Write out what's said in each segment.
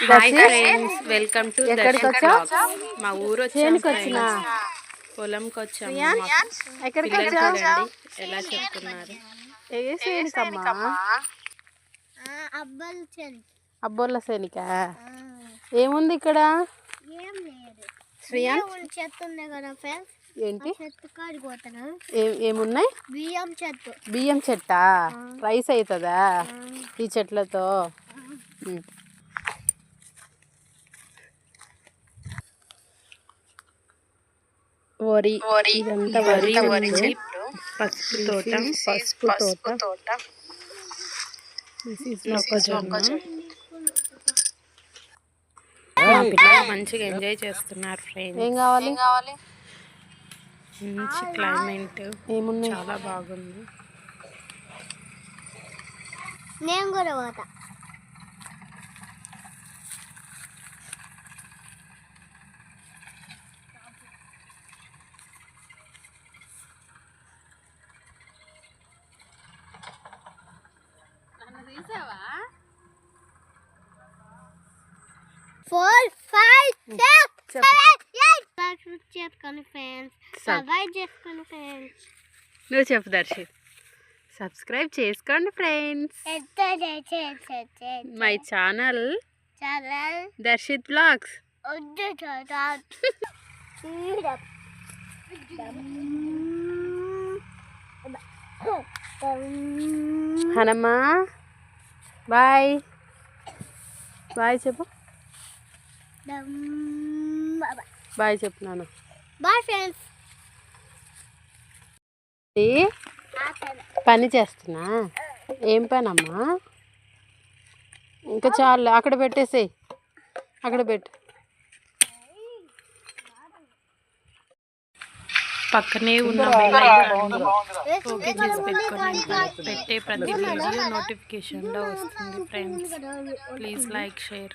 Hi friends welcome to. మా ఊరు వచ్చినా. పొలంకి వచ్చాము ఎక్కడికి ఎలా చెప్తున్నారు? అబ్బోళ్ళ సేనిక ఏముంది ఇక్కడ? ఏంటి? ఏమున్నాయి? బియ్యం చెత్త. బియ్యం చెట్టా రైస్ అవుతుందా ఈ చెట్లతో? వరి ఇదంతా వరి ఉంది. పసుపు తోట పసుపు తోట. మొక్కజొన్న. పిల్లలు మంచిగా ఎంజాయ్ చేస్తున్నారు ఫ్రెండ్స్ ఏం కావాలి? మంచి క్లైమేట్ ఏమున్నాయి? చాలా బాగుంది. నేను కూడా పోతా. Four five six. సెవెన్ చేసుకొని ఫ్రెండ్స్ సబ్- సర్వైవ్ చేసుకొని ఫ్రెండ్స్ నువ్వు చెప్పు దర్శిత్ సబ్స్క్రైబ్ చేసుకోండి ఫ్రెండ్స్ మై ఛానల్ చాలా దర్శిత్ బ్లాగ్స్ హనమ్మా బాయ్ బాయ్ చెప్పు బాయ్ చెప్పు నాన్న. బాయ్ ఫ్రెండ్స్ పని చేస్తున్నా? ఏం పని అమ్మా ఇంకా చాలు అక్కడ పెట్టేసేయ్. అక్కడ పెట్టు. పక్కనే ఉన్న పెట్టుకోండి పెట్టే ప్రతి వీడియో నోటిఫికేషన్లో వస్తుంది friends please like share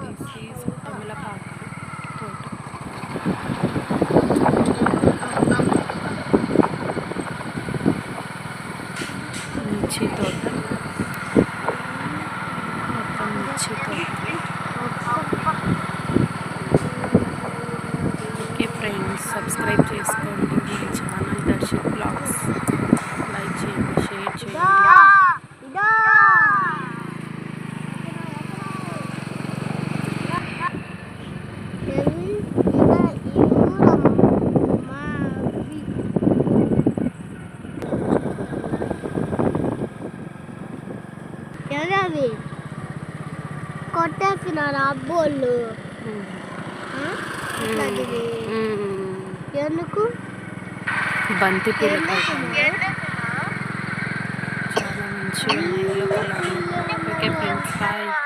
this is తమిళపాకు తోట మిర్చి తోట మొత్తం మిర్చి తోట ఓకే ఫ్రెండ్స్ సబ్స్క్రైబ్ చేసుకోండి మీ ఛానల్ దర్శక్ బ్లాగ్స్. లైక్ చేయండి షేర్ చేయండి. కొట్టేస్తున్నారు అబ్బోళ్ళు ఎందుకు? బంతి పూల చాలా మంచిగా ఉన్నాయి. yellow colour. Okay friends bye